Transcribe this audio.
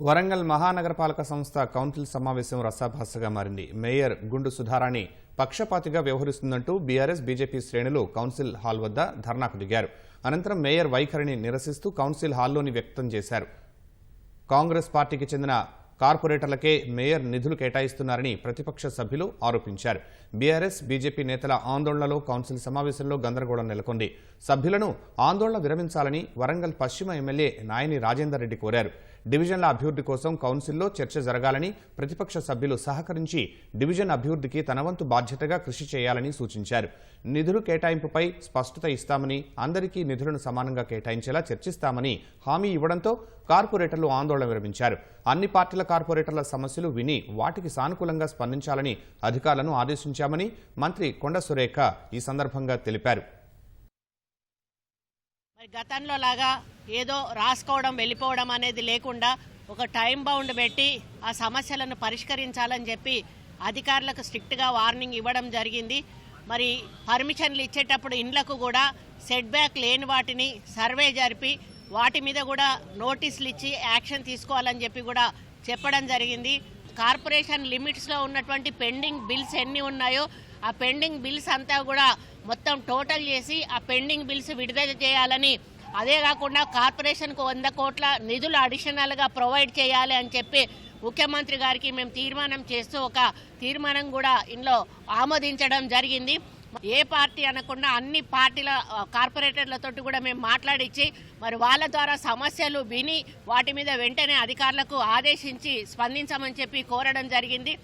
వరంగల్ మహానగరపాలక సంస్థ కౌన్సిల్ సమావేశం రసాభాసగా మారింది. మేయర్ గుండు సుధారాణి పక్షపాతిగా వ్యవహరిస్తుందంటూ బీఆర్ఎస్ బీజేపీ శ్రేణులు కౌన్సిల్ హాల్ వద్ద ధర్నాకు దిగారు. అనంతరం మేయర్ వైఖరిని నిరసిస్తూ కౌన్సిల్ హాల్లోని వ్యక్తం చేశారు. కాంగ్రెస్ పార్టీకి చెందిన కార్పొరేటర్లకే మేయర్ నిధులు కేటాయిస్తున్నారని ప్రతిపక్ష సభ్యులు ఆరోపించారు. బీఆర్ఎస్ బీజేపీ నేతల ఆందోళనలో కౌన్సిల్ సమావేశంలో గందరగోళం నెలకొంది. సభ్యులను ఆందోళన విరమించాలని వరంగల్ పశ్చిమ ఎమ్మెల్యే నాయని రాజేందర్ రెడ్డి కోరారు. డివిజన్ల అభివృద్ధి కోసం కౌన్సిల్లో చర్చ జరగాలని ప్రతిపక్ష సభ్యులు సహకరించి డివిజన్ అభివృద్ధికి తనవంతు బాధ్యతగా కృషి చేయాలని సూచించారు. నిధులు కేటాయింపుపై స్పష్టత ఇస్తామని అందరికీ నిధులను సమానంగా కేటాయించేలా చర్చిస్తామని హామీ ఇవ్వడంతో కార్పొరేటర్లు ఆందోళన విరమించారు. అన్ని పార్టీల కార్పొరేటర్ల సమస్యలు విని వాటికి సానుకూలంగా స్పందించాలని అధికారులను ఆదేశించామని మంత్రి కొండ సురేఖ ఈ సందర్భంగా తెలిపారు. గతంలో లాగా ఏదో రాసుకోవడం వెళ్ళిపోవడం అనేది లేకుండా ఒక టైం బౌండ్ పెట్టి ఆ సమస్యలను పరిష్కరించాలని చెప్పి అధికారులకు స్ట్రిక్ట్గా వార్నింగ్ ఇవ్వడం జరిగింది. మరి పర్మిషన్లు ఇచ్చేటప్పుడు ఇండ్లకు కూడా సెట్ బ్యాక్ లేని వాటిని సర్వే జరిపి వాటి మీద కూడా నోటీసులు ఇచ్చి యాక్షన్ తీసుకోవాలని చెప్పి కూడా చెప్పడం జరిగింది. కార్పొరేషన్ లిమిట్స్లో ఉన్నటువంటి పెండింగ్ బిల్స్ ఎన్ని ఉన్నాయో ఆ పెండింగ్ బిల్స్ అంతా కూడా మొత్తం టోటల్ చేసి ఆ పెండింగ్ బిల్స్ విడుదల చేయాలని. అదే కాకుండా కార్పొరేషన్కు వంద కోట్ల నిధులు అడిషనల్గా ప్రొవైడ్ చేయాలి అని చెప్పి ముఖ్యమంత్రి గారికి మేము తీర్మానం చేస్తూ ఒక తీర్మానం కూడా ఇందులో ఆమోదించడం జరిగింది. ఏ పార్టీ అనకుండా అన్ని పార్టీల కార్పొరేటర్లతో కూడా మేము మాట్లాడించి మరి వాళ్ళ ద్వారా సమస్యలు విని వాటి మీద వెంటనే అధికారులకు ఆదేశించి స్పందించమని చెప్పి కోరడం జరిగింది.